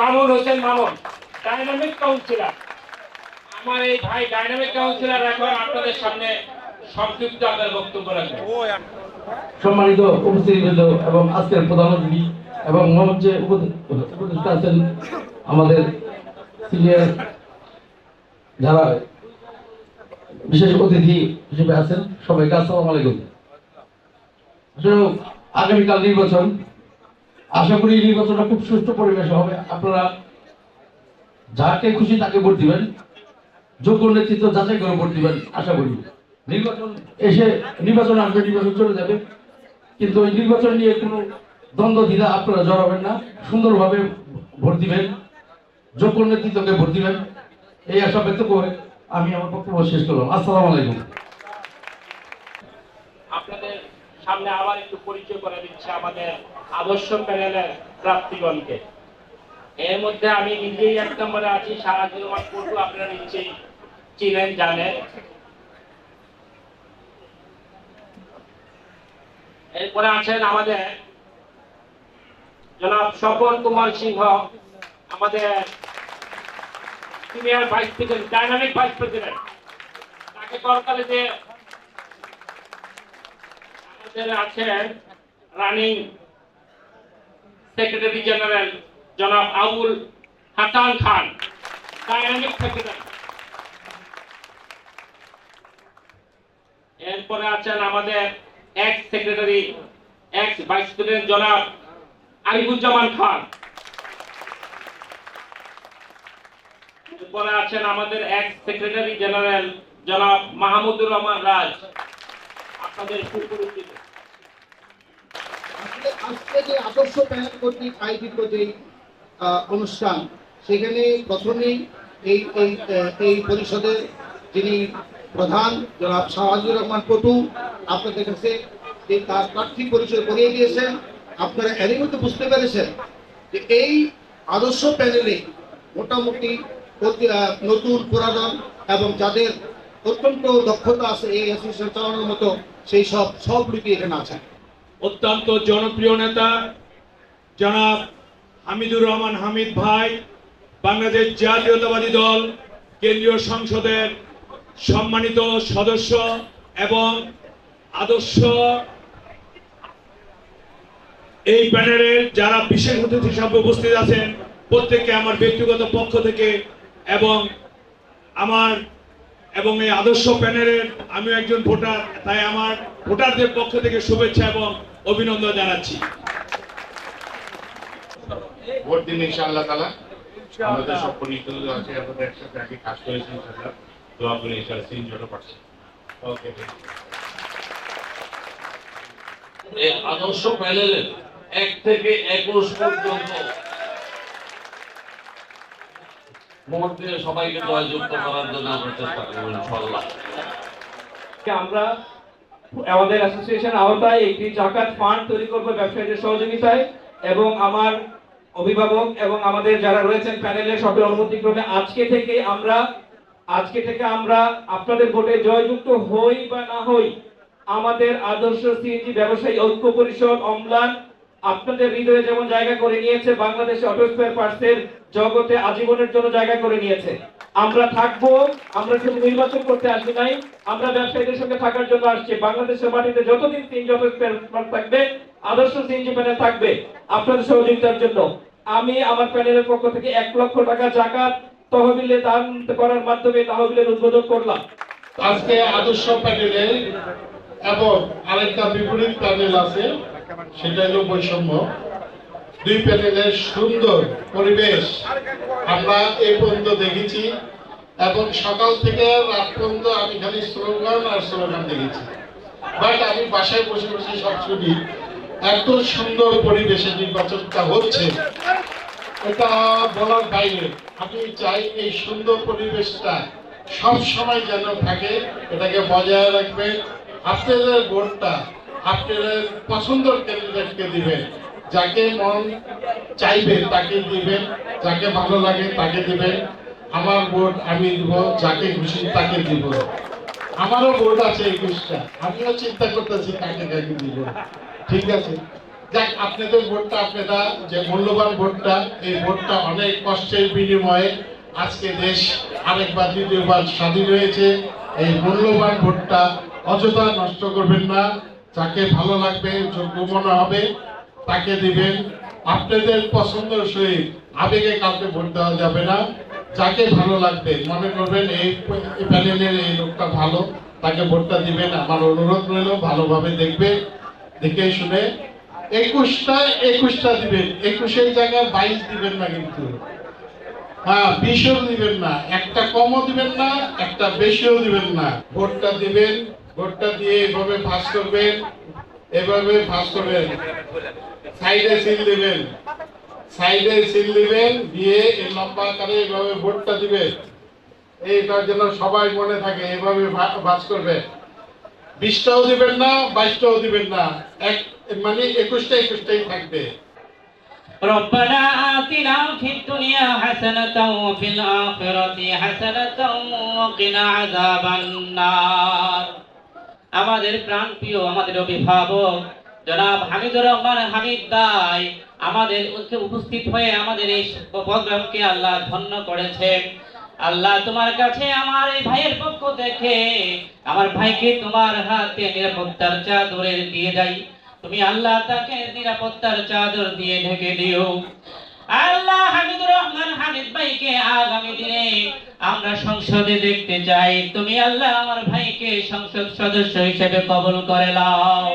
Mamun Hossain Mamun. Dynamic councillor আমার এই ভাই ডাইনামিক কাউন্সিলর এখন আপনাদের সামনে সংক্ষিপ্ত আপনার বক্তব্য সম্মানিত এবং আজকের প্রধান অতিথি এবং মঞ্চে আছেন আমাদের সিনিয়র যারা বিশেষ অতিথি হিসেবে আছেন, সবাইকে আসসালামু আলাইকুম। আগামীকাল নির্বাচন আশা করি নির্বাচনটা খুব সুষ্ঠু পরিবেশে হবে। আপনারা যাকে খুশি তাকে ভোট দিবেন। যোগ্য নেতৃত্ব যাচাই করে ভোট দিবেন, আশা করি। নির্বাচন এসে নির্বাচন আসবে, নির্বাচন চলে যাবে। কিন্তু এই নির্বাচন নিয়ে কোনো দ্বন্দ্ব, দ্বিধা আপনারা জড়াবেন না। সুন্দরভাবে ভোট দিবেন। যোগ্য নেতৃত্বকে ভোট দিবেন। এই আশা ব্যক্ত করে আমি আমার বক্তব্য শেষ করলাম। আসসালামু আলাইকুম আপনাদের সামনে আবার একটু পরিচয় করে দিচ্ছে আমাদের আদর্শ প্যানেলের প্রার্থীগণকে এর মধ্যে আমি নিজেই এক নম্বরে আছি সারাদিন আমার পটু আপনারা নিশ্চয়ই চিনেন, জানেন। এরপরে আছেন আমাদের জনাব স্বপন কুমার সিংহ, আমাদের senior vice president dynamic vice president তাকে করকালে যে আছেন রানিং সেক্রেটারি জেনারেল জনাব আবুল হাসান খান। ডাইনামিক সেক্রেটারি এরপরে আছেন আমাদের ex secretary ex vice president জনাব আরিফুজ্জামান খান। এরপরে আছেন আমাদের এক্স সেক্রেটারি জেনারেল জনাব মাহমুদুর রহমান রাজ। আদর্শ প্যানেল কর্তৃক আয়োজিত যে অনুষ্ঠান, সেখানে প্রথমেই এই এই এই পরিষদের যিনি প্রধান জনাব শাহাজুর রহমান পটু আপনাদের কাছে যে তার প্রার্থী পরিচয় করিয়ে দিয়েছেন, আপনারা এরই মধ্যে বুঝতে পেরেছেন যে এই আদর্শ প্যানেলে মোটামুটি নতুন পুরাতন এবং যাদের অত্যন্ত দক্ষতা আছে এই অ্যাসোসিয়েশন চালানোর মতো, সেই সব সব লোকই এখানে আছেন অত্যন্ত জনপ্রিয় নেতা, জনাব হামিদুর রহমান হামিদ ভাই, বাংলাদেশ জাতীয়তাবাদী দল, কেন্দ্রীয় সংসদের সম্মানিত সদস্য এবং আদর্শ এই প্যানেলের যারা বিশেষ অতিথি হিসাবে উপস্থিত আছেন, প্রত্যেককে আমার ব্যক্তিগত পক্ষ থেকে এবং আমার এবং এই আদর্শ প্যানেলের আমি একজন ভোটার তাই আমার ভোটারদের পক্ষ থেকে শুভেচ্ছা এবং অভিনন্দন জানাচ্ছি। ভোট দিন ইনশাআল্লাহ তালা। আমাদের সব পরিচিত আছে আমাদের একসাথে আগে কাজ করেছি ইনশাআল্লাহ। দোয়া করি ইনশাআল্লাহ তিন জন্য পারছি ওকে এই আদর্শ প্যানেলের এক থেকে একুশ পর্যন্ত ভোট সবাইকে জয়যুক্ত করার জন্য আমরা চেষ্টা করব ইনশাল্লাহ আমরা আমাদের অ্যাসোসিয়েশন আওতায় একটি জাকাত ফান্ড তৈরি করব ব্যবসায়ীদের সহযোগিতায় এবং আমার অভিভাবক এবং আমাদের যারা রয়েছেন প্যানেলের সকল অনুমতি ক্রমে আজকে থেকে আমরা, আজকে থেকে আমরা আপনাদের ভোটে জয়যুক্ত হই বা না হই, আমাদের আদর্শ সিএনজি ব্যবসায়ী ঐক্য পরিষদ, অম্লান আপনাদের হৃদয়ে যেমন জায়গা করে নিয়েছে, বাংলাদেশে অটো স্পেয়ার পার্টসের জগতে আজীবনের জন্য জায়গা করে নিয়েছে। আমরা থাকব, আমরা শুধু নির্বাচন করতে আসি নাই, আমরা ব্যবসায়ীদের সঙ্গে থাকার জন্য আসছি। বাংলাদেশের মাটিতে যতদিন সিএনজি অটো স্পেয়ার থাকবে, আদর্শ সিএনজি প্যানেল থাকবে আপনাদের সহযোগিতার জন্য। আমি আমার প্যানেলের পক্ষ থেকে এক লক্ষ টাকা জাকাত তহবিলে দান করার মাধ্যমে তহবিলের উদ্বোধন করলাম। আজকে আদর্শ প্যানেলে এবং আরেকটা বিপরীত প্যানেল আছে সেটা হলো বৈষম্য। দুই প্যানেলের সুন্দর পরিবেশ। আমরা এই পর্যন্ত দেখেছি এবং সকাল থেকে রাত পর্যন্ত আমি খালি স্লোগান আর স্লোগান দেখেছি। বাট আমি বাসায় বসে বসে সব এত সুন্দর পরিবেশে নির্বাচনটা হচ্ছে, এটা বলার বাইরে। আমি চাই এই সুন্দর পরিবেশটা সব সময় যেন থাকে, এটাকে বজায় রাখবেন। আপনাদের ভোটটা আপনাদের পছন্দের ক্যান্ডিডেটকে দিবেন। যাকে মন চাইবে তাকে দিবেন, যাকে ভালো লাগে তাকে দিবেন। আমার ভোট আমি দিব, যাকে খুশি তাকে দিব। আমারও ভোট আছে একুশটা আমিও চিন্তা করতেছি কাকে কাকে দিব। ঠিক আছে? যাক, আপনাদের ভোটটা, আপনারা যে মূল্যবান ভোটটা, এই ভোটটা অনেক কষ্টের বিনিময়ে আজকে দেশ আরেকবার, দ্বিতীয়বার স্বাধীন হয়েছে। এই মূল্যবান ভোটটা অযথা নষ্ট করবেন না। যাকে ভালো লাগবে যোগ্য মনে হবে, তাকে দিবেন। আপনাদের পছন্দ সহিত আবেগে কাউকে ভোট দেওয়া যাবে না। যাকে ভালো লাগবে, মনে করবেন এই প্যানেলের এই লোকটা ভালো, তাকে ভোটটা দিবেন। আমার অনুরোধ রইল, ভালোভাবে দেখবে, দেখে শুনে। একুশটা একুশটা দিবেন। একুশের জায়গায় বাইশ দিবেন না কিন্তু। হ্যাঁ বিশও দিবেন না। একটা কমও দিবেন না, একটা বেশিও দিবেন না। ভোটটা দিবেন। ভোটটা দিয়ে এভাবে ভাস করবেন এভাবে ভাস করবেন সাইডে সিল দিবেন সাইডে সিল দিবেন দিয়ে এই লম্বা আকারে এভাবে ভোটটা দিবেন এইটার জন্য সবাই মনে থাকে এভাবে ভা- ভাস করবে বিশটাও দিবেন না বাইশটাও দিবেন না এক মানে একুশটা একুশটাই থাকবে ربنا آتنا في الدنيا حسنة وفي الآخرة حسنة وقنا عذاب النار আমাদের প্রাণ প্রিয় আমাদের অভিভাবক, জনাব হামিদুর রহমান হামিদ দাই আমাদের উপস্থিত হয়ে আমাদের এই প্রোগ্রামকে আল্লাহ ধন্য করেছেন। আল্লাহ তোমার কাছে আমার এই ভাইয়ের পক্ষ থেকে আমার ভাইকে তোমার হাতে নিরাপত্তার চাদরে দিয়ে যাই। তুমি আল্লাহ তাকে নিরাপত্তার চাদর দিয়ে ঢেকে দিও। আল্লাহ হামিদুর রহমান হামিদ ভাইকে আগামী দিনে আমরা সংসদে দেখতে চাই। তুমি আল্লাহ আমার ভাইকে সংসদ সদস্য হিসেবে কবল করে নাও।